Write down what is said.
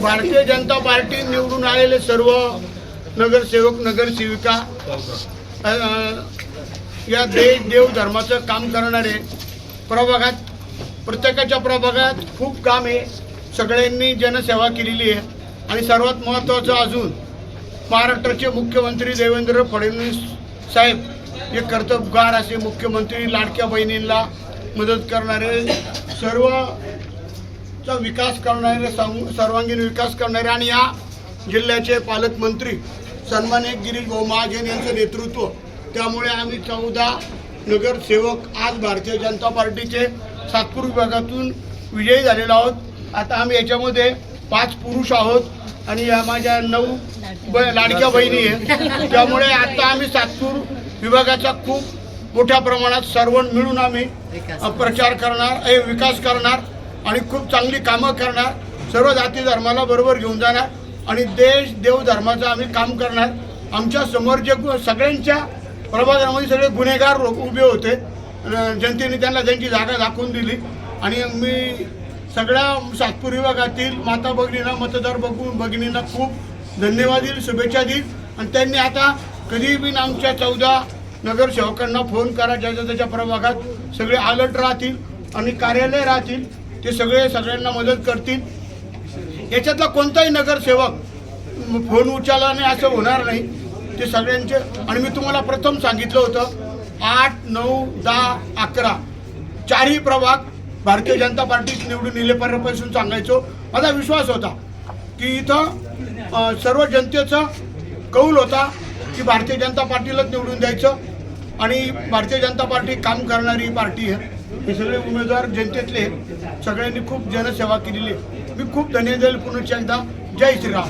Bharatiya Janata party निवडून आलेले सर्व नगरसेवक नगरसेविका या देश देव धर्माचं काम करणारे प्रभागात प्रत्येकाच्या प्रभागात खूप काम आहे. सगळ्यांनी जनसेवा केलेली आहे. आणि सर्वात महत्त्वाचं अजून महाराष्ट्राचे मुख्यमंत्री देवेंद्र फडणवीस साहेब हे कर्तबगार असे मुख्यमंत्री लाडक्या बहिणींना मदत करणारे सर्व चा विकास करणारे सर्व- सर्वांगीण विकास करणारे आणि या जिल्ह्याचे पालकमंत्री सन्मान्य गिरीश भाऊ महाजन यांचं नेतृत्व त्यामुळे आम्ही चौदा नगरसेवक आज भारतीय जनता पार्टीचे सातपूर विभागातून विजयी झालेलो आहोत. आता आम्ही याच्यामध्ये पाच पुरुष आहोत आणि या माझ्या नऊ ब लाडक्या बहिणी आहे त्यामुळे आता आम्ही सातपूर विभागाचा खूप मोठ्या प्रमाणात सर्व मिळून आम्ही प्रचार करणार विकास करणार. आणि खूप चांगली कामं करणार. सर्व जाती धर्माला बरोबर घेऊन जाणार. आणि देश देव धर्माचं आम्ही काम करणार. आमच्यासमोर जे सगळ्यांच्या प्रभागामध्ये सगळे गुन्हेगार लोक उभे होते. जनतेने त्यांना त्यांची जागा दाखवून दिली. आणि मी सगळ्या सातपूर विभागातील माता भगिनींना मतदार बघून भगिनींना खूप धन्यवाद देईल शुभेच्छा देईल. आणि त्यांनी आता कधी बी आमच्या चौदा नगरसेवकांना फोन करा ज्याच्या त्याच्या प्रभागात सगळे अलर्ट राहतील आणि कार्यालय राहतील ते सगळे सगळ्यांना मदत करतील. याच्यातला कोणताही नगरसेवक फोन उचलला नाही असं होणार नाही. ते सगळ्यांचे आणि मी तुम्हाला प्रथम सांगितलं होतं आठ नऊ दहा अकरा चारही प्रभाग भारतीय जनता पार्टीत निवडून इलेपर्यंत सांगायचो. माझा विश्वास होता की इथं सर्व जनतेचा कौल होता की भारतीय जनता पार्टीलाच निवडून द्यायचं आणि भारतीय जनता पार्टी काम करणारी पार्टी आहे. हे सगळे उमेदवार जनतेतले सगळ्यांनी खूप जनसेवा केलेली आहे. मी खूप धन्यवाद देईल एकदा जय श्रीराम.